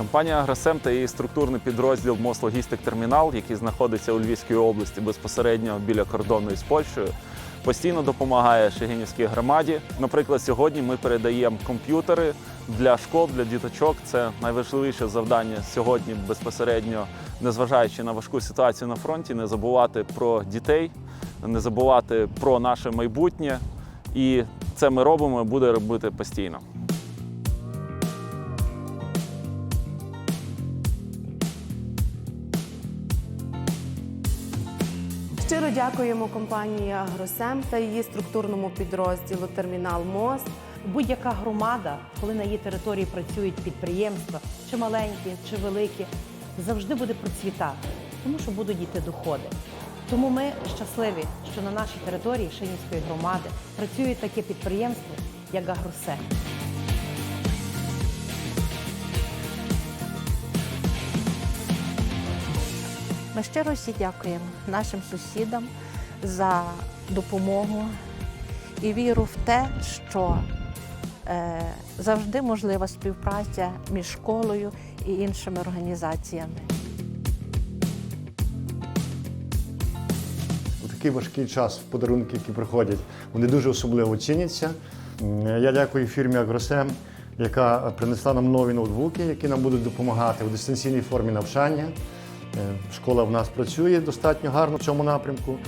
Компанія Агросем та її структурний підрозділ Мослогістик Термінал, який знаходиться у Львівській області безпосередньо біля кордону із Польщею, постійно допомагає Шегинівській громаді. Наприклад, сьогодні ми передаємо комп'ютери для школ, для діточок. Це найважливіше завдання сьогодні безпосередньо, незважаючи на важку ситуацію на фронті, не забувати про дітей, не забувати про наше майбутнє. І це ми робимо і буде робити постійно. Щиро дякуємо компанії Агросем та її структурному підрозділу Термінал Мост. Будь-яка громада, коли на її території працюють підприємства, чи маленькі, чи великі, завжди буде процвітати, тому що будуть йти доходи. Тому ми щасливі, що на нашій території Шинівської громади працює таке підприємство, як Агросем. Ми щиро всі дякуємо нашим сусідам за допомогу і віру в те, що е, завжди можлива співпраця між школою і іншими організаціями. У такий важкий час подарунки, які приходять, вони дуже особливо ціняться. Я дякую фірмі Агросем, яка принесла нам нові ноутбуки, які нам будуть допомагати в дистанційній формі навчання. Е, Школа в нас працює достатньо гарно в цьому напрямку.